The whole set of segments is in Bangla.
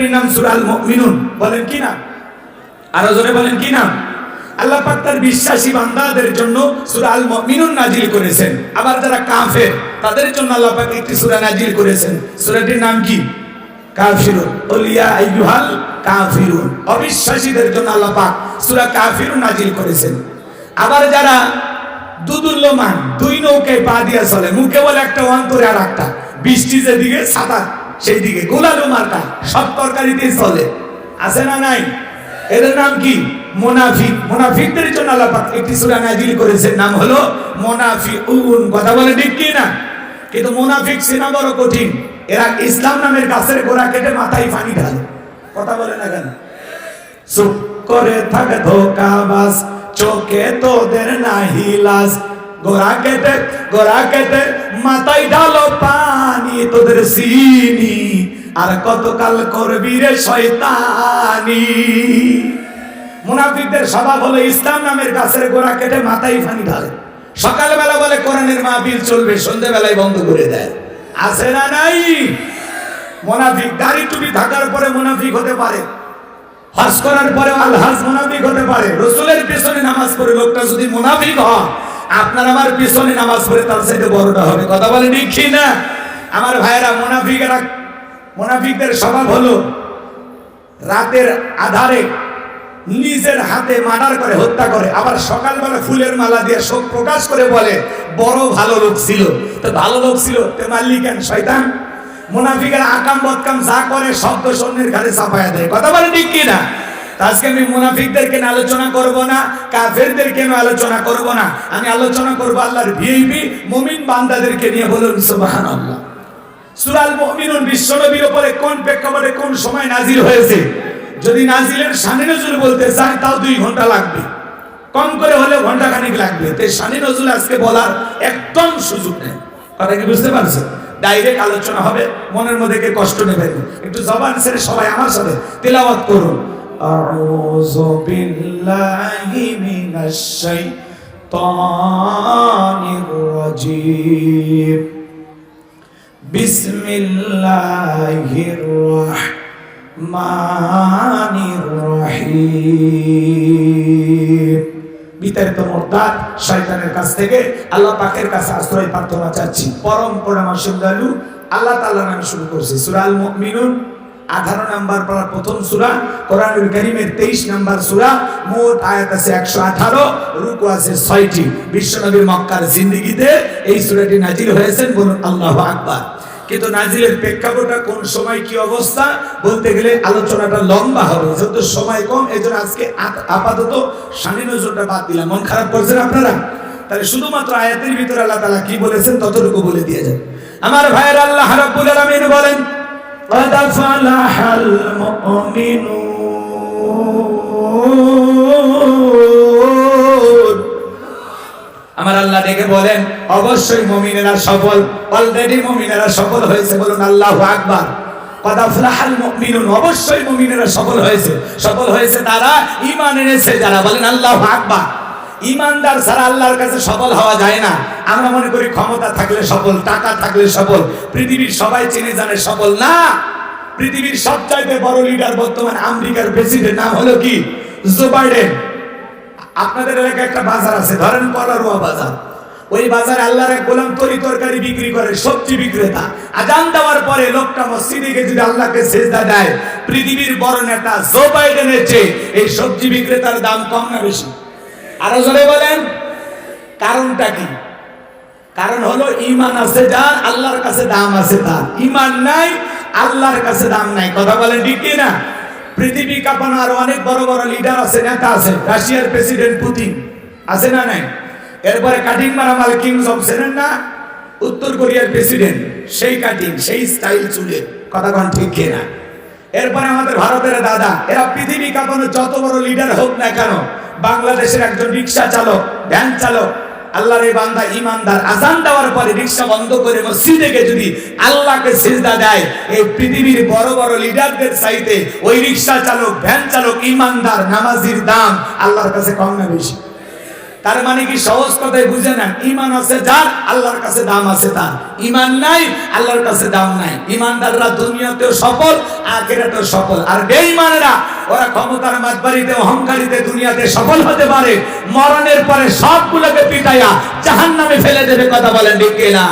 সুরাটির নাম সুরাল মুমিনুন। বলেন কি আরও জোরে বলেন কি আল্লাহ বিশ্বাসী বান্দাদের জন্য নাজিল করেছেন। আবার যারা তাদের জন্য আল্লাহ পাক একটি নাজিল করেছেন। নাম কি? কাফিরুন। ওলিয়া কাফিরুন। অবিশ্বাসীদের জন্য আল্লাহ পাক সূরা কাফিরুন নাজিল করেছেন। আবার যারা দুদুল্যমান, দুই নৌকায় পা দিয়া চলে, মুখে বলে একটা, অন্তরে আর একটা বৃষ্টি যেদিকে সাঁতার সেই দিকে গোলালো মার্কা সব তরকারিতে চলে। আছে না নাই? এদের নাম কি? মোনাফিক। মোনাফিকদের জন্য আল্লাহ পাক একটি সূরা নাজিল করেছেন, নাম হলো মোনাফিকুন কথা বলে ঠিক কি না? কিন্তু মোনাফিক চেনা বড় কঠিন। এরা ইসলাম নামের গাছের গোড়া কেটে মাথায় পানি ঢালে। কথা বলে না কেন? চুপ করে থাকে ধোকাবাজ চোখে তোদের নাহি লাজ। গোড়া কেটে গোড়া কেটে মাথায় ঢালো পানি তোদের সিনি। আর কতকাল করবি রে শয়তানি? মুনাফিকদের স্বভাব হলো ইসলাম নামের গাছের গোড়া কেটে মাথায় পানি ঢালে। সকালবেলা বলে, কোরআনের মাহফিল চলবে, সন্ধ্যেবেলায় বন্ধ করে দেয়। আছে না নাই? মোনাফিক, দাড়ি টুপি থাকার পরে মোনাফিক হতে পারে। হজ করার পরে আলহাজ মুনাফিক হতে পারে। রসুলের পিছনে নামাজ পড়ে লোকটা যদি মুনাফিক হয়, আপনার আমার পিছনে নামাজ পড়ে তার সাথে বড়টা হবে। কথা বলে নিচ্ছি না আমার ভাইয়েরা মুনাফিকেরা, মুনাফিকদের স্বভাব হলো রাতের আধারে নিজের হাতে মার্ডার করে, হত্যা করে। আবার সকালবেলা ফুলের মালা দিয়ে শোক প্রকাশ করে বলে, বড় ভালো লোক ছিল। তো ভালো লোক ছিল তে মারলি কেন শয়তান। মুনাফিকের আকাম বদকাম যা করে, শব্দ সন্ধ্যের ঘাড়ে চাপায়া দেয়। কথা বলে ঠিক কি না? আজকে আমি মুনাফিকদেরকে নিয়ে আলোচনা করব না, কাফেরদেরকে নিয়ে আলোচনা করব না। আমি আলোচনা করব আল্লাহর ভিআইপি মুমিন বান্দাদেরকে নিয়ে বলুন, সুবহানাল্লাহ। সুরাল মুমিনুন বিশ্বনবীর উপরে কোন প্রেক্ষাপটে কোন সময় নাজিল হয়েছে? যদি নাজিলের শানে নজরুল বলতে চাই তাও দুই ঘণ্টা লাগবে। কম করে হলে ঘণ্টা খানিক লাগবে তাই শানে নজরুল আজকে বলার একদম সুযোগ নেই। কথা কি বুঝতে পারছ ডাইরেক্ট আলোচনা হবে, মনের মধ্যে কে কষ্ট নেবেন না। একটু জবান ছেড়ে সবাই আমার সাথে তেলাওয়াত করুন। আউযু বিল্লাহি মিনাশ শাইতানির রাজীম। بسم الله الرحمن الرحيم বিতাড়িত মোরদাদ শয়তানের কাছ থেকে আল্লাহ পাকের কাছে আশ্রয় প্রার্থনা চাচ্ছি পরম করুণা দয়ালু আল্লাহ তাআলা নামে শুরু করছি সূরা আল মুমিনুন আঠারো নাম্বার পড়া প্রথম সুরা, কোরআনুল কারীমের তেইশ নাম্বার সুরা, মোট আয়াত আছে একশো আঠারো, রুকু আছে ছয়টি। বিশ্বনবীর মক্কার জিন্দিগিতে এই সুরাটি নাজিল হয়েছেন বলুন আল্লাহু আকবার। কিন্তু নাজিলের প্রেক্ষাপটটা কোন সময় কি অবস্থা? বলতে গেলে আলোচনাটা লম্বা হবে যেহেতু সময় কম এই আজকে আপাতত শানি নজরটা বাদ দিলাম। মন খারাপ করছেন আপনারা? তাহলে শুধুমাত্র আয়াতের ভিতরে আল্লাহ তালা কি বলেছেন ততটুকু বলে দিয়ে যান। আমার ভাইয়ের আল্লাহ রাব্বুল আলামিন বলেন قد فلح المؤمنون আমার আল্লাহ ডেকে বলেন অবশ্যই মমিনেরা সফল অলরেডি মমিনেরা সফল হয়েছে বলুন আল্লাহ আকবার কথা ফ্লাহাল মুমিনুন অবশ্যই মুমিনেরা সফল হয়েছে সফল হয়েছে তারা ঈমান এনেছে যারা বলেন আল্লাহ আকবার ইমানদার ছাড়া আল্লাহর কাছে সফল হওয়া যায় না, আমরা মনে করি ক্ষমতা থাকলে সফল টাকা থাকলে সফল পৃথিবীর সবাই চিনে জানে সফল না। পৃথিবীর সবচাইতে বড় লিডার বর্তমান আমেরিকার প্রেসিডেন্ট নাম হলো কি? জো বাইডেন আপনাদের এলাকায় একটা বাজার আছে, ধরেন কলারোয়া বাজার। ওই বাজারে আল্লাহর এক গোলাম তরি তরকারি বিক্রি করে, সবজি বিক্রেতা। আজান দেওয়ার পরে লোকটা মসজিদে গিয়ে যদি আল্লাহকে সেজদা দেয়, পৃথিবীর বড় নেতা জো বাইডেনের চেয়ে এই সবজি বিক্রেতার দাম কম না বেশি? আরও জোরে বলেন। কারণটা কি? কারণ হলো ইমান আছে যার, আল্লাহর কাছে দাম আছে তার। ইমান নাই, আল্লাহর কাছে দাম নাই। কথা বলেন ঠিক কি না পৃথিবী কাঁপানো আর অনেক বড় বড় লিডার আছে, নেতা আছে। রাশিয়ার প্রেসিডেন্ট পুতিন। আছে না নাই? এরপরে কাটিং মারামাল কিং জব চেনেন না? উত্তর কোরিয়ার প্রেসিডেন্ট সেই কাটিং সেই স্টাইল চুলের কথা কোন ঠিক না এরপরে আমাদের ভারতের দাদা, এরা পৃথিবী কাঁপানো যত বড় লিডার হোক না কেন বাংলাদেশের একজন রিক্সা চালক, ভ্যান চালক, আল্লাহর এই বান্দা ইমানদার আজান দেওয়ার পরে রিক্সা বন্ধ করে মসজিদে গিয়ে যদি আল্লাহকে সিজদা দেয়, এই পৃথিবীর বড় বড় লিডারদের চাইতে ওই রিক্সা চালক, ভ্যান চালক ইমানদার নামাজির দাম আল্লাহর কাছে কম না বেশি? তার মানে কি সহজ কথায় বুঝে নেন? ইমান আছে যার, আল্লাহর কাছে দাম আছে তার। ইমান নাই, আল্লাহর কাছে দাম নাই। ইমানদাররা দুনিয়াতেও সফল, আখেরাতেও সফল। আর বেঈমানেরা, ওরা ক্ষমতার মাতবাড়িতে অহংকারীতে দুনিয়াতে সফল হতে পারে। মরণের পরে সবগুলোকে পিটাইয়া জাহান্নামে ফেলে দেবে কথা বলেন ঠিক না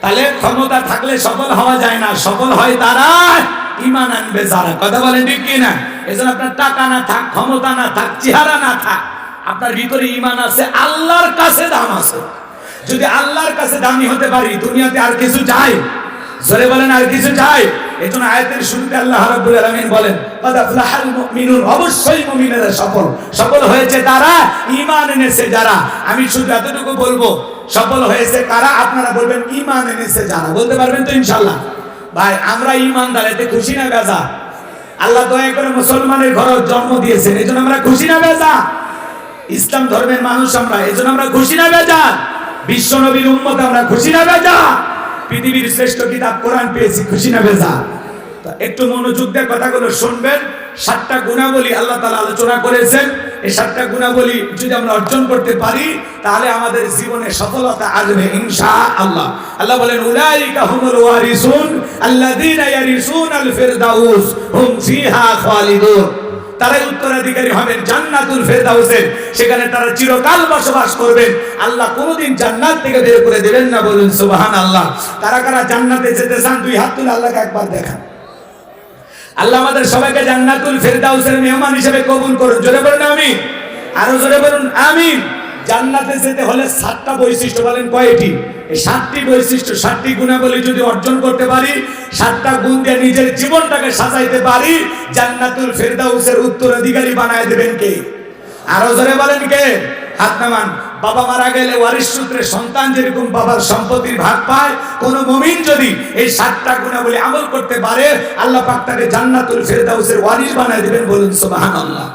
তাহলে ক্ষমতা থাকলে সফল হওয়া যায় না। সফল হয় তারা ইমান আনবে যারা। কথা বলেন ঠিক কিনা? এজন্য আপনার টাকা না থাক, ক্ষমতা না থাক, চেহারা না থাক। আপনার ভিতরে ইমান আছে, আল্লাহর কাছে দাম আছে। যদি আল্লাহর কাছে দামি হতে পারি, দুনিয়াতে আর কিছু চাই জোরে বলেন, আর কিছু চাই এজন্য আয়াতের শুরুতে আল্লাহ রাব্বুল আলামিন বলেন, কদ আফলাহাল অবশ্যই মুমিনেরা সফল। সফল হয়েছে তারা, ঈমান এনেছে যারা। আমি শুধু এতটুকু বলব, সফল হয়েছে কারা? আপনারা বলবেন, ঈমান এনেছে যারা বলতে পারবেন তো ইনশাআল্লাহ? ভাই, আমরা ঈমানদার, এতে খুশি না বেজা? আল্লাহ দয়া করে মুসলমানের ঘর জন্ম দিয়েছেন এই জন্য আমরা খুশি না বেজা? ইসলাম ধর্মের মানুষ আমরা, এজন্য আমরা খুশি না বেজা বিশ্ব নবীর উম্মত আমরা খুশি না বেজা পৃথিবীর শ্রেষ্ঠ কিতাব কোরআন পেয়েছি, খুশি না বেজা একটু মনোযোগ দিয়ে কথাগুলো শুনবেন। সাতটা গুণাবলী আল্লাহ তালা আলোচনা করেছেন। এই সাতটা গুণাবলী যদি আমরা অর্জন করতে পারি, তাহলে আমাদের জীবনে সফলতা আসবে ইনশা আল্লাহ আল্লাহ বলেন, উলাইকা হুমুল ওয়ারিসুন আল্লাযীনা ইয়ারিসুন আল ফিরদাউস, হুম ফিহা খালিদুন। তারাই উত্তরাধিকারী হবেন জান্নাতুল ফেরদাউসের। সেখানে তারা চিরকাল বসবাস করবেন। আল্লাহ কোনোদিন জান্নাত থেকে বের করে দেবেন না বলুন সুবাহান আল্লাহ কারা কারা জান্নাতে যেতে চান, দুই হাত তুলে আল্লাহকে একবার দেখান। আল্লাহ আমাদের সবাইকে জান্নাতুল ফেরদাউসের মেহমান হিসেবে কবুল করুন। জোরে বলুন আমি আরও জোরে বলুন, আমিন। জান্নাতে যেতে হলে সাতটা বৈশিষ্ট্য বলেন কয়টি? এই সাতটি বৈশিষ্ট্য, সাতটি গুণাবলী যদি অর্জন করতে পারি, সাতটা গুণ দিয়ে নিজের জীবনটাকে সাজাইতে পারি, জান্নাতুল ফেরদাউসের উত্তরাধিকারী বানায় দেবেন কে? আরও জোরে বলেন কে? হাত নামান। বাবা মারা গেলে ওয়ারিশ সূত্রে সন্তান যেরকম বাবার সম্পত্তির ভাগ পায়, কোন মুমিন যদি এই সাতটা গুণাবলী আমল করতে পারে, আল্লাহ পাক তাকে জান্নাতুল ফেরদাউসের ওয়ারিশ বানায় দেবেন বলুন সুবহানাল্লাহ।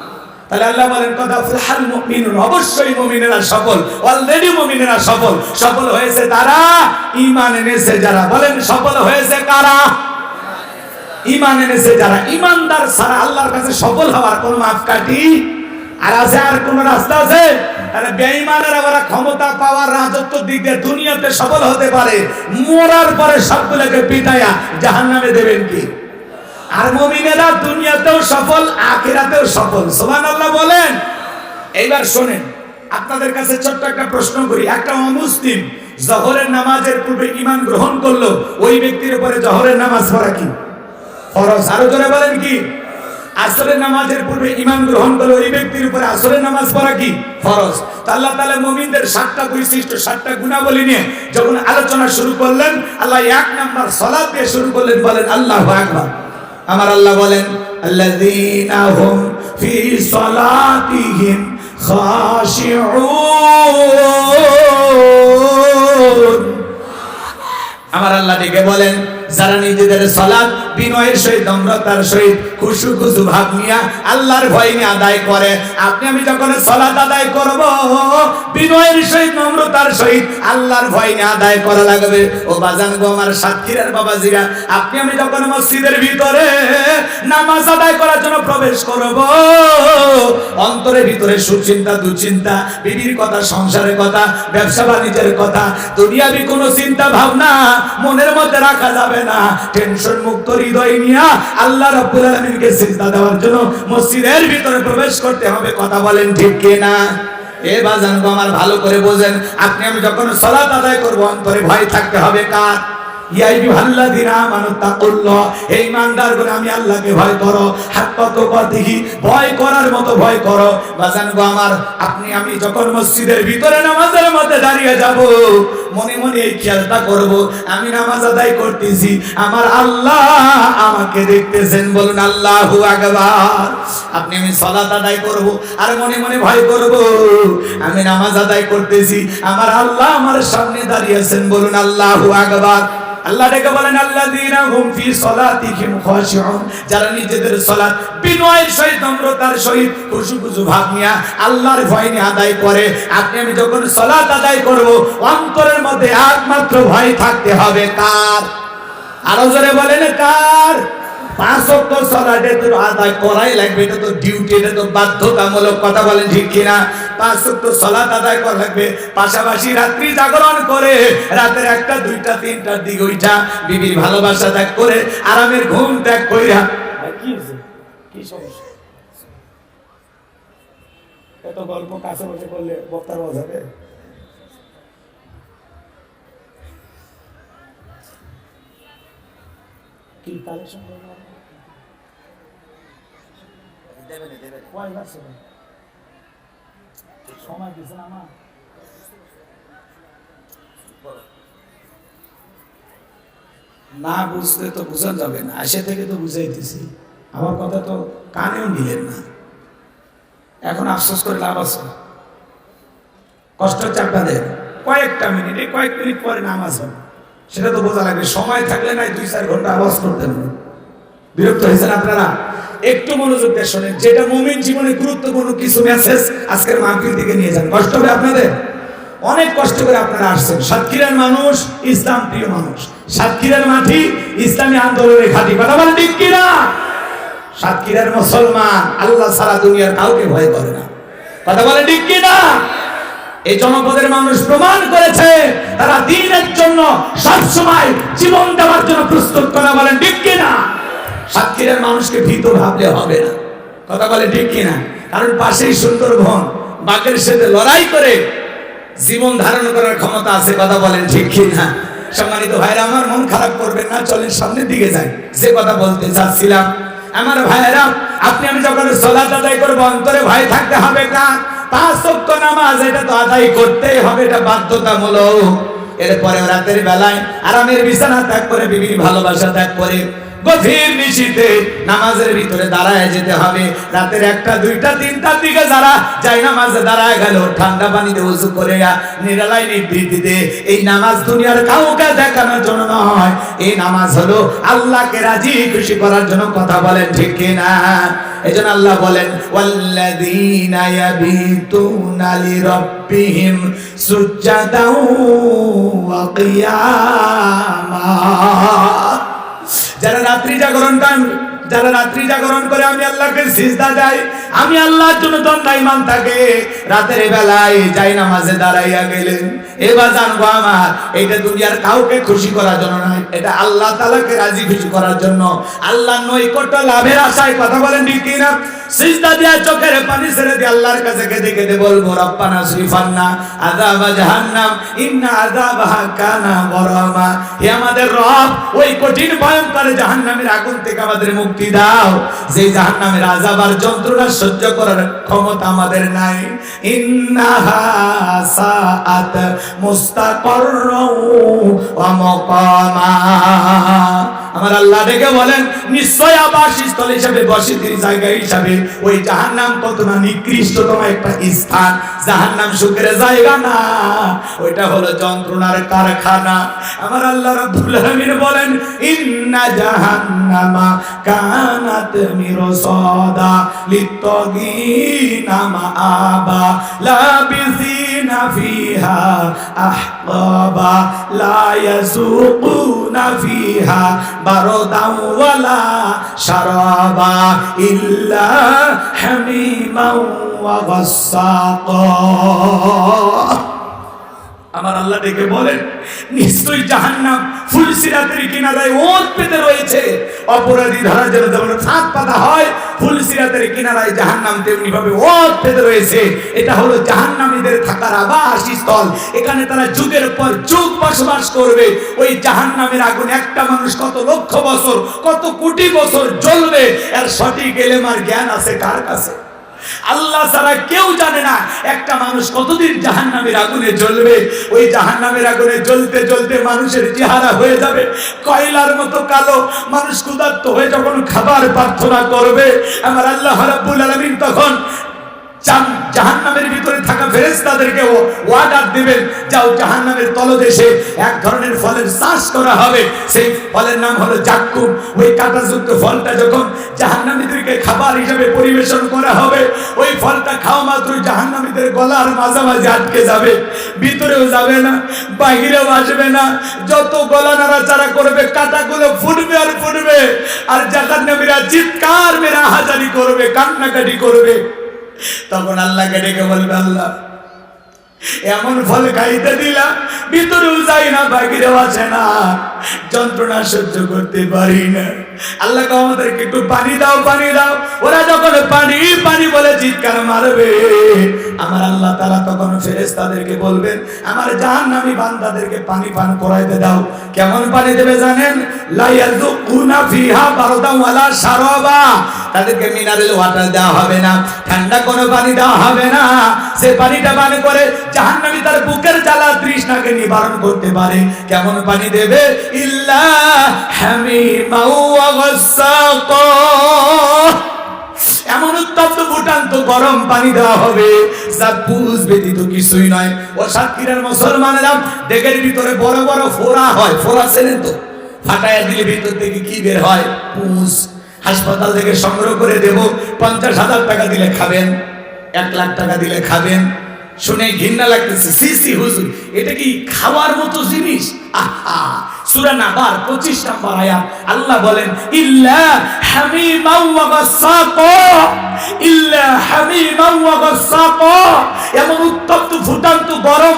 তাহলে আল্লাহ বলেন সফল। হয়েছে তারা? যারা। বলেন, সফল হয়েছে যারা। আল্লাহর কাছে হওয়ার আর আর কোন রাস্তা আছে? বেঈমানেরা ওরা ক্ষমতা, পাওয়ার, রাজত্ব দিক দুনিয়াতে সফল হতে পারে। মরার পরে সবগুলোকে পিটায়া জাহান্নামে দেবেন কি? আর মুমিনেরা দুনিয়াতেও সফল, আখিরাতেও সফল। সুবহানাল্লাহ বলেন। এইবার শোনেন, আপনাদের কাছে ছোট্ট একটা প্রশ্ন করি। একটা অমুসলিম জহরের নামাজের পূর্বে ইমান গ্রহণ করল, ওই ব্যক্তির উপরে জহরের নামাজ পড়া কি? ফরজ? আরও জোরে বলেন কি? আসরের নামাজের পূর্বে ইমান গ্রহণ করল, ওই ব্যক্তির উপরে আসরের নামাজ পড়া কি? ফরজ। আল্লাহ তাআলা মুমিনদের সাতটা বৈশিষ্ট্য, সাতটা গুণাবলী নিয়ে যখন আলোচনা শুরু করলেন, আল্লাহ এক নাম্বার সালাত দিয়ে শুরু করলেন, বলেন, আল্লাহু আকবার। আমার আল্লাহ বলেন আল্লাযীনা হুম ফি সালাতিহিম খাশিউন। আমার আল্লাহ ডেকে বলেন যারা নিজেদের সালাত, বিনয়ের সহিত, নম্রতার সহিত খুশু খুশু ভাব নিয়ে আল্লাহর ভয় নিয়ে আদায় করে। আপনি, আমি যখন সালাত আদায় করব, বিনয়ের সহিত, নম্রতার সহিত আল্লাহর ভয় নিয়ে আদায় করা লাগবে। ও বাজান গো আমার সাক্ষীরার বাবাজিরা, আপনি, আমি যখন মসজিদের ভিতরে নামাজ আদায় করার জন্য প্রবেশ করব, অন্তরের ভিতরে সুচিন্তা দুশ্চিন্তা বিবির কথা, সংসারের কথা, ব্যবসা বাণিজ্যের কথা, দুনিয়াবি কোনো চিন্তা ভাবনা মনের মধ্যে রাখা যাবে না। টেনশন মুক্ত হৃদয় নিয়ে আল্লাহ রাব্বুল আলামিনকে সিজদা দেওয়ার জন্য মসজিদের ভিতরে প্রবেশ করতে হবে। কথা বলেন ঠিক কি না এ বাজান আমার ভালো করে বোঝেন। আপনি আমি যখন সালাত আদায় করব, অন্তরে ভয় থাকতে হবে কার? আপনি, আমি যখন মসজিদের ভিতরে নামাজের মধ্যে দাঁড়িয়ে যাব, মনে মনে এই খেয়ালটা করব, আমি নামাজ আদায় করতেছি। আমার আল্লাহ আমাকে দেখতেছেন, বলুন আল্লাহু আকবার। আপনি, আমি সালাত আদায় করব, আর মনে মনে ভয় করব, আমি নামাজ আদায় করতেছি। আমার আল্লাহ আমার সামনে দাঁড়িয়ে আছেন, বলুন আল্লাহু আকবার। আল্লাহ ডেকে বলেন, আল্লাযীনা হুম ফি সালাতিহিম খাশিউন। যারা নিজেদের সালাত বিনয়ের সহিত নম্রতার সহিত খুশু খুশু ভাব নিয়া আল্লাহর ভয় নিয়ে আদায় করে, আপনি আমি যখন সালাত আদায় করব, অন্তরের মধ্যে একমাত্র ভয় থাকতে হবে কার? আরও জোরে বলেন, কার? পাঁচ অক্ট সালাতে তো আদায় করাই লাগবে তো বাধ্যতামূলক কথা বলেন ঠিক কিনা? পাঁচ ওয়াক্ত সালাত আদায় করা লাগবে। পাশাপাশি রাত্রি জাগরণ করে, রাতের একটা, দুইটা, তিনটার দিকে উঠা বিবির ভালোবাসা ত্যাগ করে, আরামের ঘুম ত্যাগ কইরা কি সমস্যা? এত গল্প কাছে বসে করলে বক্তার বোঝাবে কি কালেকশন করব কয় লাগছে ভাই? সময় দিয়েছেন আমার না বুঝতে তো বোঝা যাবে না। আসে থেকে তো বুঝাইতেছি আমার কথা তো কানেও নিলেন না। এখন আফসোস করে লাভ আছে। কষ্ট হচ্ছে আপনাদের। কয়েকটা মিনিট এই কয়েক মিনিট পরে নামাজ হবে। সেটা তো বোঝা লাগবে। সময় থাকলে নাই দুই চার ঘণ্টা আওয়াজ করতেন বিরক্ত হয়েছেন আপনারা? একটু মনোযোগ দিয়ে শোনেন। যেটা মুমিন জীবনে গুরুত্বপূর্ণ কিছু মেসেজ আজকের মাহফিল থেকে নিয়ে যান। কষ্ট হবে আপনাদের? অনেক কষ্ট করে আপনারা আসছেন। সাতক্ষীরার মানুষ, ইসলাম প্রিয় মানুষ। সাতক্ষীরার মাটি, ইসলামী আন্দোলনের ঘাটি। কথা বলেন ঠিক কিনা? সাতক্ষীরার মুসলমান, আল্লাহ সারা দুনিয়ার কাউকে ভয় করে না। কথা বলে ঠিক কিনা? এই জনপদের মানুষ প্রমাণ করেছে, তারা দিনের জন্য সব সময় জীবন দেওয়ার জন্য প্রস্তুত করা বলেন ঠিক কিনা? সাতক্ষীরার মানুষকে ভীত ভাবলে হবে না। কথা বলে, ঠিক কিনা? কারণ পাশেই সুন্দরবন বাঘের সাথে লড়াই করে জীবন ধারণ করার ক্ষমতা আছে, কথা বলেন, ঠিক কিনা? সম্মানিত ভাইরা, আমার মন খারাপ করবেন না, চলেন সামনের দিকে যাই। যে কথা বলতে চাচ্ছিলাম, আমার ভাইয়েরা, আপনি আমি যখন সলাত আদায় করব, অন্তরে ভয় থাকতে হবে না। পাঁচ নামাজ এটা তো আদায় করতেই হবে, এটা বাধ্যতামূলক। এরপরে রাতের বেলায় আরামের বিছানা ত্যাগ করে ভালোবাসা ত্যাগ করে, গভীর নামাজের ভিতরে দাঁড়ায় যেতে হবে। রাতের একটা, দুইটা তিনটার দিকে যারা যাই নামাজে দাঁড়ায় গেল, ঠান্ডা পানিতে উজু করে নিরালায় নিবৃত্তিতে। এই নামাজ দুনিয়ার কাউকে দেখানোর জন্য নয়। এই নামাজ হলো আল্লাহকে রাজি, খুশি করার জন্য কথা বলেন, ঠিক কিনা? এজন্য আল্লাহ বলেন ওয়াল্লাযীনা ইয়াবিতুনা লিরাব্বিহিম সুজ্জাদাও ওয়া কিয়ামা। যারা রাত্রি জাগরণ করেন যারা রাত্রি জাগরণ করে আমি আল্লাহকে সিজদা যাই আমি আল্লাহর জন্য দণ্ডাইমান থাকে। রাতের বেলায় যাই নামাজে দাঁড়াইয়া গেলেন। এবার জানব আমার এটা দুনিয়ার কাউকে খুশি করার জন্য নয়, এটা আল্লাহ তালাকে রাজি খুশি করার জন্য। আল্লাহ নৈকট্য লাভের আশায় কথা বলেন ঠিক কিনা? সিজদা দিয়া চোখের পানি ছেড়ে দিয়ে আল্লাহর কাছে কেঁদে কেঁদে বলব, রব্বানা শ্রীফান্না আযাবা জাহান্নাম, ইন্না আযাবাহা কানা গরামা। হে আমাদের রব, ওই কঠিন, ভয়ঙ্কর জাহান্নামের আগুন থেকে আমাদের মুক্তি দাও। যে জাহান নামে রাজাবার যন্ত্রণা সহ্য করার ক্ষমতা আমাদের নাই। ইন্নাহা আমার আল্লাহ ডেকে বলেন, নিশ্চয় আবাসস্থল হিসাবে বসতির জায়গা হিসাবে ওই জাহান্নাম কত না নিকৃষ্টতম একটা স্থান। জাহান্নাম সুখের জায়গা না, ওইটা হলো যন্ত্রণার কারখানা। আমার আল্লাহ আলামিন বলেন, ইন্না জাহান্নামা কানাত মিরসাদা লিত্তাগিনা মাআবা লাবিসিনা ফিহা فيها أحقابا لا ফিহা فيها بردا ولا ইল্লা إلا حميما গাসসাকা আমার আল্লাহ ডেকে বলেন, নিশ্চয়ই জাহান্নাম ফুলসিরাতের কিনারায় ওত পেতে রয়েছে। অপরাধী ধরা যেন যেমন ফাঁক পাতা হয় ফুলসিরাতের কিনারায় জাহান্নাম তেমনি ভাবে ওত পেতে রয়েছে। এটা হলো জাহান্নামীদের থাকার আবাসস্থল এখানে তারা যুগের পর যুগ বসবাস করবে। ওই জাহান্নামের আগুন একটা মানুষ কত লক্ষ বছর, কত কোটি বছর জ্বলবে? এর সঠিক এলেমার জ্ঞান আছে কার কাছে? আল্লাহ ছাড়া কেউ জানে না একটা মানুষ কতদিন জাহান নামের আগুনে জ্বলবে। ওই জাহান নামের আগুনে জ্বলতে জ্বলতে মানুষের চেহারা হয়ে যাবে। কয়লার মতো কালো। মানুষ ক্ষুধার্ত হয়ে যখন খাবার প্রার্থনা করবে, আমার আল্লাহ রাব্বুল আলামিন তখন জাহান্নামের ভিতরে থাকা ফেরেশতাদেরকে ওয়ার্ডার দিবেন, যাও জাহান্নামের তলদেশে এক ধরনের ফলের চাষ করা হবে। সেই ফলের নাম হলো জাক্কুম। ওই কাঁটাযুক্ত ফলটা যখন জাহান্নামীদেরকে খাবার হিসেবে পরিবেশন করা হবে, ওই ফলটা খাওয়া মাত্রই জাহান্নামীদের গলার মাঝামাঝি আটকে যাবে। ভিতরেও যাবে না, বাহিরেও আসবে না। যত গলা নাড়াচাড়া করবে, কাঁটাগুলো ফুটবে আর ফুটবে। আর জাহান্নামীরা চিৎকার মেরা হাজারি করবে, কান্নাকাটি করবে। তখন আল্লাহকে ডেকে বলবে, আল্লাহ, এমন ফল খাইতে দিলা, ভিতরেও যাই না বাকিরেও আছে না। যন্ত্রণা সহ্য করতে পারি না। আল্লাহ আমাদেরকে একটু পানি দাও পানি দাও। ওরা যখন পানি পানি বলে চিৎকার মারবে, আমার আল্লাহ তারা তখন ফেরেস তাদেরকে বলবেন, আমার জাহান নামি বান্দাদেরকে পানি পান করাইতে দাও। কেমন পানি দেবে জানেন? তাদেরকে মিনারেল ওয়াটার দেওয়া হবে না, ঠান্ডা কোনো পানি দেওয়া হবে না। সে পানিটা পান করে জাহান্নামী তার বুকের জ্বালা তৃষ্ণাকে নিবারণ করতে পারে। কেমন পানি দেবে? ইল্লা হামিমাউ ওয়া গাসসাকা এমন উত্তপ্ত ফুটান্ত গরম পানি দেওয়া হবে। যা পুরুষ ব্যতীত কিছুই নয়। ও সাতক্ষীরার মুসলমানেরা ডেকের ভিতরে বড় বড় ফোড়া হয়। ফোড়া চেনেন তো। ফাটাইয়া দিলে ভিতর থেকে কি বের হয়? পুষ হাসপাতাল থেকে সংগ্রহ করে দেব। পঞ্চাশ হাজার টাকা দিলে খাবেন। এক লাখ টাকা দিলে খাবেন। শুনে ঘৃণা লাগতেছে। সিসি হুজুর, এটা কি খাওয়ার মতো জিনিস? আহা! সূরা নাবার 25 নম্বর আয়াত। আল্লাহ বলেন, ইল্লা হামিমা ওয়া গাসাকা ইল্লা হামিমা ওয়া গাসাকা এমন উত্তপ্ত, ফুটান্ত, গরম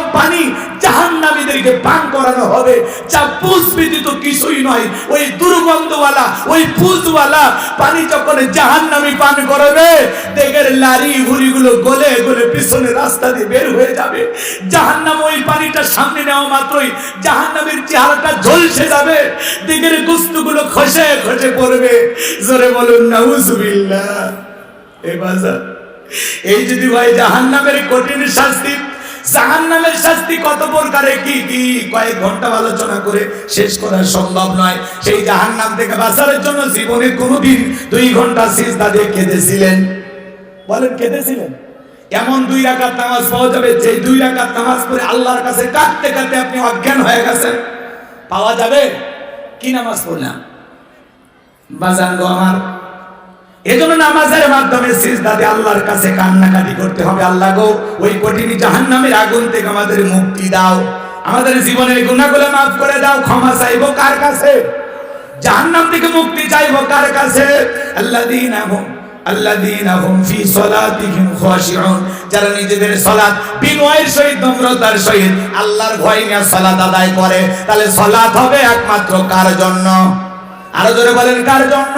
জাহান্নামীদেরকে পান করানো হবে, যা পুষ ব্যতীত কিছুই নয়। ওই দুর্গন্ধওয়ালা, ওই পুষওয়ালা পানি যখন জাহান্নামী পান করবে দেখের লারি ভুড়িগুলো গলে গলে পিছনে রাস্তা দিয়ে বের হয়ে যাবে। জাহান্নাম ওই পানিটা সামনে নেওয়া মাত্রই জাহান্নামের চেহারাটা ঝলসে যাবে। দেখের গুস্তুগুলো খসে খসে পড়বে। জোরে বলুন, নাউজুবিল্লাহ। এ এই যদি ভাই জাহান্নামের কঠিন শাস্তি জাহান্নামের শাস্তি কত প্রকারে? কি কি? কয়েক ঘণ্টা আলোচনা করে শেষ করা সম্ভব নয়। সেই জাহান নাম থেকে বাঁচার জন্য জীবনে কোনোদিন দুই ঘণ্টা সিজদা দিয়ে কেঁদেছিলেন। বলেন, কেঁদেছিলেন? এমন দুই রাকাত নামাজ পাওয়া যাবে, যে দুই রাকাত নামাজ পড়ে আল্লাহর কাছে কাঁদতে কাঁদতে আপনি অজ্ঞান হয়ে গেছেন। পাওয়া যাবে? কি নামাজ পড়লাম? বাজান গো আমার এজন্য নামাজের মাধ্যমে সিজদাতে আল্লাহর কাছে কান্নাকাটি করতে হবে। আল্লাহ গো, ওই কঠিন জাহান্নামের আগুন থেকে আমাদের মুক্তি দাও। আমাদের জীবনের গুনাহগুলো মাফ করে দাও, ক্ষমা চাইব কার কাছে? জাহান্নাম থেকে মুক্তি চাইব কার কাছে? আল্লাযীনা হুম আল্লাযীনা হুম ফি সলাতিহিম খাশিউন। যারা নিজেদের সালাত বিনয়ের সহিত, নম্রতার সহিত আল্লাহর ভয় নিয়ে সালাত আদায় করে, তাহলে সালাত হবে একমাত্র কার জন্য? আরও জোরে বলেন, কার জন্য?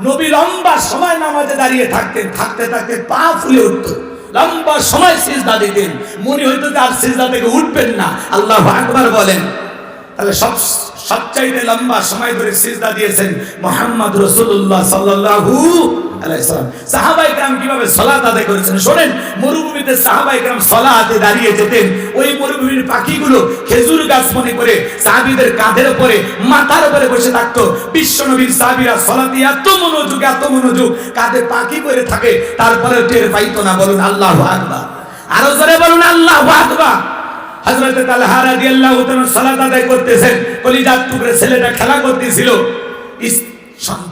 নবী লম্বা সময় নামাজে দাঁড়িয়ে থাকতেন, থাকতে থাকতে পা ফুলে উঠত। লম্বা সময় সিজদা দিতেন। মনে হইতো যে আর সিজদা থেকে উঠবেন না। আল্লাহ আকবার বলেন। তাহলে সব সবচাইতে লম্বা সময় ধরে সিজদা দিয়েছেন মোহাম্মদ রসুল্লাহ সাল্লাহু শোনেন, মরুভূমিতে দাঁড়িয়ে যেতেন। ওই মরুভূমির পাখিগুলো খেজুর গাছ করে কাঁধের উপরে উপরে বসে থাকতো। বিশ্ব এত মনোযোগ এত মনোযোগ, কাঁধে পাখি করে থাকে তারপরে টের পাইতো না। বলুন, আল্লাহ আকবার। আরও জোরে বলুন, আল্লাহ আকবার। হযরত তালহা রাদিয়াল্লাহু তাআলা সালাত আদায় করতেছেন। কলিজার টুকরে ছেলেটা খেলা করতেছিল।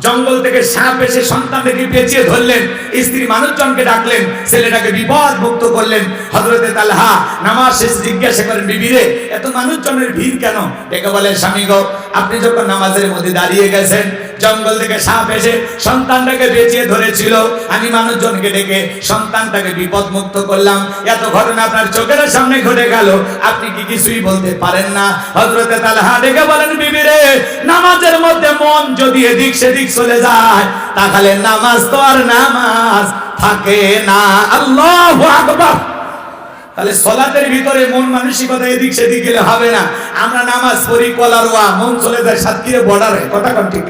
জঙ্গল থেকে সাপ এসে সন্তানকে পেঁচিয়ে ধরলেন। স্ত্রী মানুষজনকে ডাকলেন, ছেলেটাকে বিপদ মুক্ত করলেন। হজরতে তালহা নামাজ শেষ জিজ্ঞাসা করেন বিবিরে এত মানুষজনের ভিড় কেন? ডেকে বলেন, স্বামী গো, আপনি যখন নামাজের মধ্যে দাঁড়িয়ে গেছেন, জঙ্গল থেকে সাপ এসে সন্তানটাকে বেঁচিয়ে ধরেছিল। আমি মানুষজনকে ডেকে সন্তানটাকে বিপদ মুক্ত করলাম। এত ঘটনা আপনার চোখের সামনে ঘটে গেল। আপনি কি কিছুই বলতে পারেন না? হজরতে তালহা ডেকে বলেন বিবিরে নামাজের মধ্যে মন যদি এদিক সেদিক চলে যায়, তাহলে নামাজ তো আর নামাজ থাকে না। আল্লাহ তাহলে সলাতের ভিতরে মন মানসিকতা এদিক সেদিক গেলে হবে না। আমরা নামাজ পড়ি কলারোয়া, মন চলে যায় সাতক্ষীরে বর্ডারে কথা কন ঠিক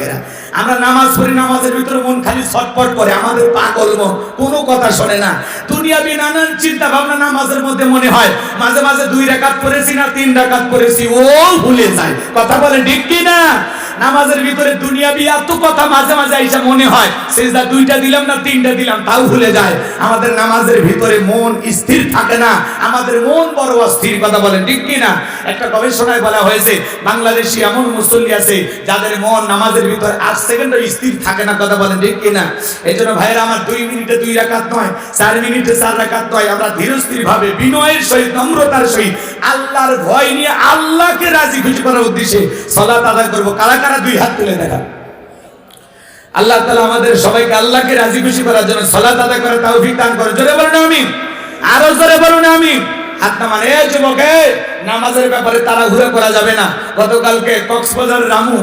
আমরা নামাজ পড়ি, নামাজের ভিতরে মন খালি ছটপট করে, আমাদের পাগল মন, কোনো কথা শোনে না। দুনিয়াবি নানান চিন্তা ভাবনা নামাজের মধ্যে মনে হয়, মাঝে মাঝে দুই রাকাত পড়েছি না, তিন রাকাত পড়েছি, ও ভুলে যায়। কথা বলে ঠিক কি না নামাজের ভিতরে দুনিয়াবি এত কথা মাঝে মাঝে আইসা মনে হয়, সেজদা দুইটা দিলাম না তিনটা দিলাম, তাও ভুলে যায়। আমাদের নামাজের ভিতরে মন স্থির থাকে না, আমাদের মন বড় অস্থির কথা বলেন, ঠিক কি না একটা গবেষণায় বলা হয়েছে, বাংলাদেশি এমন মুসল্লি আছে, যাদের মন নামাজের ভিতরে আট সেকেন্ড স্থির থাকে না কথা বলেন, ঠিক কি না এই জন্য ভাইয়েরা, আমার দুই মিনিটে দুই রাকাত নয়, চার মিনিটে চার রাকাত নয়, আমরা ধীরস্থির ভাবে বিনয়ের সহিত, নম্রতার সহিত আল্লাহর ভয় নিয়ে আল্লাহকে রাজি খুশি করার উদ্দেশ্যে সলাত আদায় করব। কারা কারা দুই হাত তুলে দেখা। আল্লাহ তালা আমাদের সবাইকে আল্লাহকে রাজি খুশি করার জন্য সলাত আদায় করে তৌফিক দান করে জোরে বলুন আমি আরও জোরে বলুন আমি হাত মানে যুবক, নামাজের ব্যাপারে করা যাবে না। গতকালকে কক্সবাজার রামু,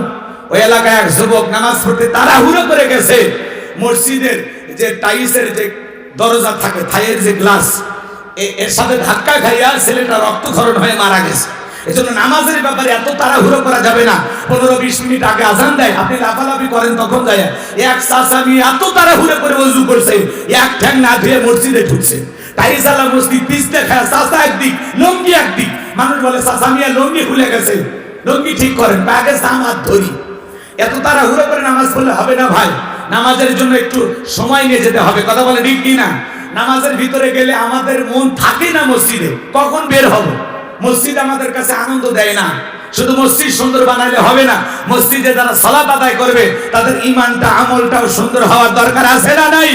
ওই এলাকায় এক যুবক নামাজ পড়তে তাড়াহুড়ো করে গেছে। মসজিদের যে টাইসের যে দরজা থাকে, থাইয়ের যে গ্লাস এর সাথে ধাক্কা খাইয়া ছেলেটা রক্তক্ষরণ হয়ে মারা গেছে। এজন্য নামাজের ব্যাপারে এত তাড়াহুড়ো করা যাবে না। পনেরো বিশ মিনিট আগে আজান দেয়, আপনি লাফালাফি করেন, তখন যায়। এক চাষামি এত তাড়াহুড়ো করে উজু করছে, এক ঠ্যাং না ধুয়ে মসজিদে ঢুকছে। টাইসালা মসজিদ পিস দেখা চাষা একদিক, লঙ্গি একদিক। মানুষ বলে চাষামিয়া লঙ্গি খুলে গেছে। লঙ্গি ঠিক করেন, ব্যাগে সামাত ধরি। এত তাড়াহুড়ো করে নামাজ পড়লে হবে না ভাই। নামাজের জন্য একটু সময় নিয়ে যেতে হবে। কথা বলে ঠিক কি না নামাজের ভিতরে গেলে আমাদের মন থাকে না মসজিদে। কখন বের হব? মসজিদ আমাদের কাছে আনন্দ দেয় না। শুধু মসজিদ সুন্দর বানাইলে হবে না। মসজিদে যারা সালাত আদায় করবে, তাদের ইমানটা আমলটাও সুন্দর হওয়ার দরকার আছে না নাই?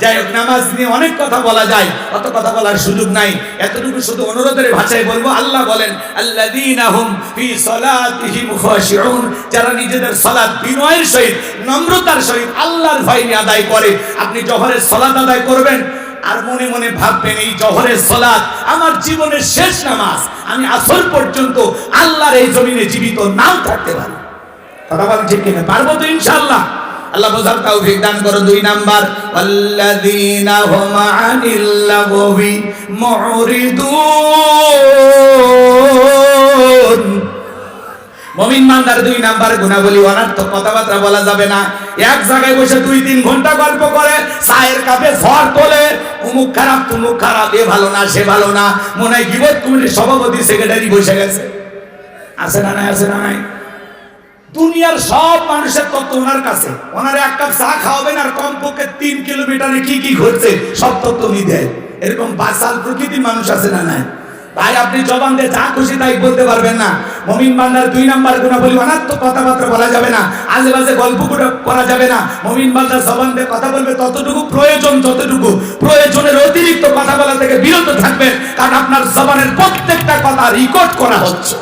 যাই হোক, নামাজ নিয়ে অনেক কথা বলা যায়, অত কথা বলার সুযোগ নাই। এতটুকু শুধু অনুরোধের ভাষায় বলব, আল্লাহ বলেন, আল্লাযীনা হুম ফি সালাতিহিম খাশিউন। যারা নিজেদের সালাত বিনয়ের সহিত, নম্রতার সহিত আল্লাহর ভয় আদায় করে, আপনি জহরের সালাত আদায় করবেন আর মনে মনে ভাববেন, এই জহরের সলাদ আমার জীবনের শেষ নামাজ। আমি আসল পর্যন্ত আল্লাহর এই জমিনে জীবিত নাও থাকতে পারি। কথা বলেন কিনা? পারব তো ইনশাল্লাহ আল্লাহ বোঝার তৌফিক দান করো দুই নাম্বার, ওয়াল্লাযীনা হুম আনিল লাগবি মুরিদুন মমিন মান্দার দুই নাম্বার গুণাবলী, অনার্থক কথাবার্তা বলা যাবে না। এক জায়গায় বসে দুই তিন ঘণ্টা গল্প করে, চায়ের কাপে ঝড় তোলে, অমুক খারাপ, তুমুক খারাপ, এ ভালো না, সে ভালো না। মনে হয় গিবত কমিটির সভাপতি, সেক্রেটারি বসে গেছে। আছে না নাই, আছে না নাই? দুনিয়ার সব মানুষের তত্ত্ব ওনার কাছে। ওনার এক কাপ চা খাওয়াবেন আর কমপক্ষে তিন কিলোমিটারে কি কি ঘটছে, সব তত্ত্ব উনি দেয় এরকম বাসাল প্রকৃতির মানুষ আছে না নাই? ভাই, আপনি জবান দিয়ে যা খুশি তাই বলতে পারবেন না। মমিন বান্দার দুই নাম্বার গুণা বলি অনাত্ম কথাবার্তা বলা যাবে না। বাজে গল্পগুলো করা যাবে না। মমিন বান্দার জবান দিয়ে কথা বলবে, ততটুকু প্রয়োজন যতটুকু। প্রয়োজনের অতিরিক্ত কথা বলা থেকে বিরত থাকবেন, কারণ আপনার জবানের প্রত্যেকটা কথা রেকর্ড করা হচ্ছে।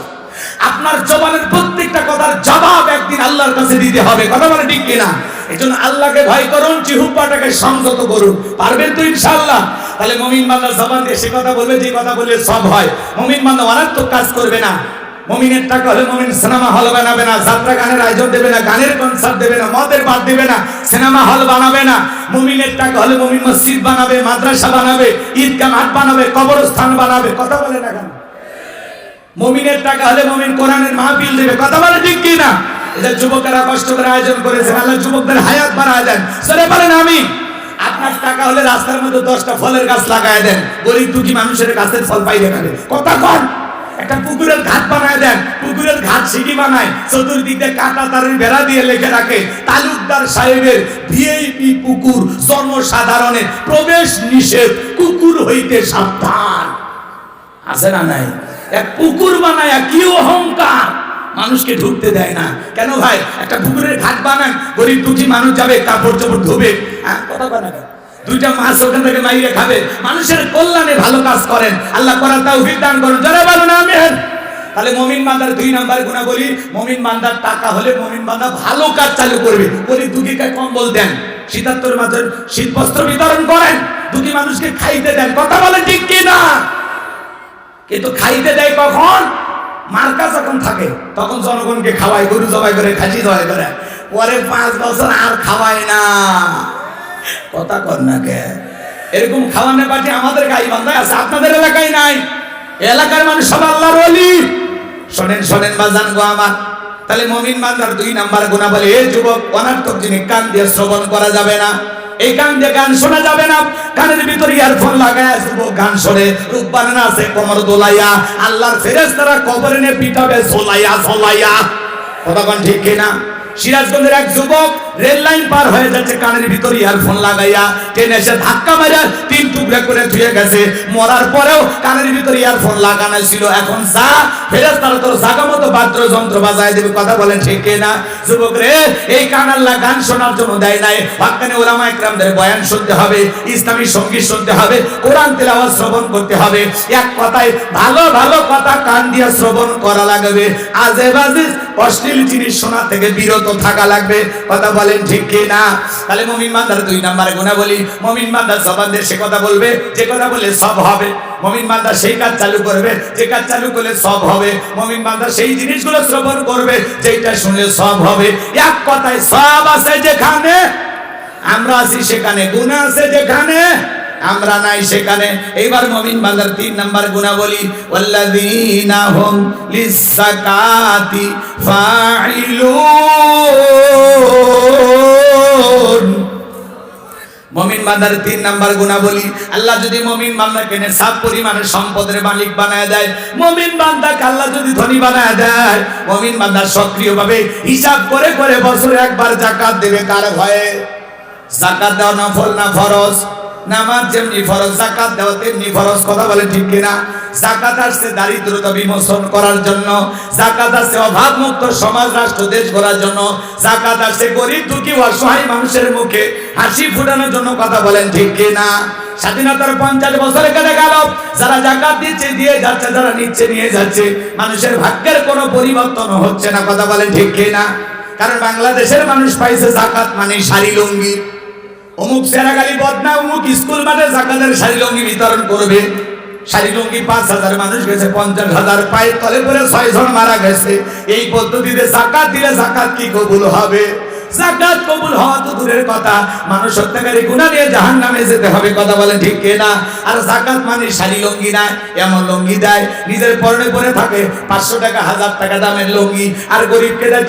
আপনার জবানের প্রত্যেকটা কথার জবাব একদিন আল্লাহর কাছে দিতে হবে, কথা বলে ঠিক কিনা? এই জন্য আল্লাহকে ভয় করুন জিহুব্বাটাকে সংযত করুন। পারবেন তো ইনশাআল্লাহ? তাহলে মমিন বান্দার জবান দিয়ে সে কথা বলবে, যে কথা বললে সব হয়। মমিন বান্দা অনাত্মক কাজ করবে না। মমিনের টাকা হলে মমিন সিনেমা হল বানাবে না, যাত্রা গানের আয়োজন দেবে না, গানের কনসার্ট দেবে না, মদের বাদ দেবে না, সিনেমা হল বানাবে না। মমিনের টাকা হলে মমিন মসজিদ বানাবে, মাদ্রাসা বানাবে ঈদগাহ মাঠ বানাবে, কবরস্থান বানাবে। কথা বলে না কেন? মমিনের টাকা হলে মমিন কোরআনের মাহফিল দেবে। কথা বলে ঠিক কি না এটা যুবকেরা কষ্ট করে আয়োজন করেছে আল্লাহ যুবকদের হায়াত বাড়ায় দেন। সরে বলেন আমি আপনার টাকা হলে রাস্তার মধ্যে দশটা ফলের গাছ লাগায় দেন। গরিব দুঃখী মানুষের গাছের ফল পাই দেখাবে কথা কন। একটা পুকুরের ঘাট বানায় দেন। পুকুরের ঘাট সিঁড়ি বানায়। চতুর্দিকে কাটা তারের বেড়া দিয়ে লেখে রাখে। তালুকদার সাহেবের ভিআইপি পুকুর জনসাধারণের প্রবেশ নিষেধ। কুকুর হইতে সাবধান। আছে না নাই? এক পুকুর বানায় কি অহংকার? মানুষকে ঢুকতে দেয় না। কেন ভাই? একটা পুকুরের ঘাট বানান গরিব দুঃখী মানুষ যাবে কাপড় চোপড় ধোবে। হ্যাঁ, কথা বানাবে দুইটা মাছ ওখান থেকে মাইরে খাবে। মানুষের কল্যাণে ভালো কাজ করেন। আল্লাহ করার তাও দান করেন। যারা বলো না তাহলে মমিন বান্দার দুই নাম্বার গুণা বলি মমিন বান্দার টাকা হলে মমিন বান্দা ভালো কাজ চালু করবে। গরিব দুঃখীকে কম্বল দেন শীতাত্তর মাসের শীত বস্ত্র বিতরণ করেন। দুঃখী মানুষকে খাইতে দেন। কথা বলেন ঠিক কি না কিন্তু খাইতে দেয় কখন? মার্কা যখন থাকে, তখন জনগণকে খাওয়ায় গরু জবাই করে, খাসি জবাই করে। পরে পাঁচ বছর আর খাওয়ায় না। কথা কর না কে? এরকম খাওয়ানোর পার্টি আমাদের গাই বান্ধায় আছে, আপনাদের এলাকায় নাই। এলাকার মানুষ সব আল্লাহর ওলি। শোনেন শোনেন, বাজান গো আমার। তাহলে মমিন বান্দার দুই নাম্বার গুণা বলে এ যুবক অনার্থক জিনিস কান দিয়ে শ্রবণ করা যাবে না। এই গান দিয়ে গান শোনা যাবে না। কানের ভিতরে ইয়ারফোন লাগায় আসব গান শোনে। রূপ বানানো আছে কোমর দোলাইয়া। আল্লাহর ফেরেশতারা কবরে নিয়ে পিটাবে সোলাইয়া সোলাইয়া কথা ঠিক কিনা? সিরাজগঞ্জের এক যুবক রেল পার হয়ে যাচ্ছে, কানের ভিতর ইয়ারফোন লাগাইয়া ট্রেনে এসে ধাক্কা মারা তিন টুকরা করে ধুয়ে গেছে। মরার পরেও কানের ভিতর ইয়ারফোন লাগানো ছিল। এখন যা তারা জাগা মতো বাজায় দেবে, কথা বলেন ঠিক না যুবক রে, এই কান আল্লাহ গান শোনার জন্য দেয় নাই। ওলামা একরামদের বয়ান শুনতে হবে, ইসলামী সংগীত শুনতে হবে, কোরআন তেলাওয়াত শ্রবণ করতে হবে। এক কথায়, ভালো ভালো কথা কান দিয়ে শ্রবণ করা লাগবে। আজে বাজে অশ্লীল জিনিস শোনা থেকে বিরত থাকা লাগবে। কথা বলেন, ঠিক কি না তাহলে মমিন মান্দার দুই নাম্বারে গুণা বলি। মমিন মান্দার জবান দিয়ে সে কথা বলবে, যে কথা বললে সব হবে। মমিন মান্দা সেই কাজ চালু করবে, যে কাজ চালু করলে সব হবে। মমিন মান্দা সেই জিনিসগুলো শ্রবণ করবে যেটা শুনলে সব হবে। এক কথায় সব আছে যেখানে, আমরা আছি সেখানে গুণা আছে যেখানে। আমরা নাই সেখানে। এইবার মমিন বান্দার তিন নাম্বার গুণা বলি ওয়াল্লাযীনা হুম লিসাকাতি ফাইলুন মমিন বান্দার তিন নাম্বার গুণা বলি আল্লাহ যদি মমিন বান্দাকে সাব পরিমাণের সম্পদের মালিক বানায় দেয়, মমিন বান্দাকে আল্লাহ যদি ধনী বানায় দেয়, মমিন বান্দা সক্রিয়ভাবে হিসাব করে করে বছরে একবার জাকাত দেবে কার ভয়ে? জাকাত দেওয়া নফল না ফরজ? নামাজ যেমনি ফরজ জাকাত দেওয়া তেমনি ফরজ, কথা বলে ঠিক কিনা? জাকাত আসছে দারিদ্রতা বিমোচন করার জন্য জাকাত আসছে অভাব মুক্ত সমাজ, রাষ্ট্র, দেশ গড়ার জন্য জাকাত আসছে গরিব দুঃখী অসহায় মানুষের মুখে হাসি ফুটানোর জন্য, কথা বলেন ঠিক কিনা? স্বাধীনতার পঞ্চাশ বছরে কেটে গেল, যারা জাকাত দিচ্ছে দিয়ে যাচ্ছে, যারা নিচ্ছে নিয়ে যাচ্ছে, মানুষের ভাগ্যের কোনো পরিবর্তন হচ্ছে না, কথা বলেন ঠিক কিনা? কারণ বাংলাদেশের মানুষ পাইছে জাকাত মানে শাড়ি লুঙ্গি। অমুক সেরাগালি বদনা, অমুক স্কুল মাঠে জাকাতের শাড়ি লুঙ্গি বিতরণ করবে। শাড়ি পাঁচ হাজার মানুষ গেছে, পঞ্চাশ হাজার পায়ে তলে পরে ছয় জন মারা গেছে। এই পদ্ধতিতে জাকাত দিলে জাকাত কি কবুল হবে? হত্যাকারী জাহান নামে যেতে হবে, কথা বলে ঠিক না আর জাকাত মানে শাড়ি লুঙ্গি না, এমন লুঙ্গি দেয়, নিজের পরনে পরে থাকে পাঁচশো টাকা, হাজার টাকা দামের লুঙ্গি। আর গরিবকে দেয়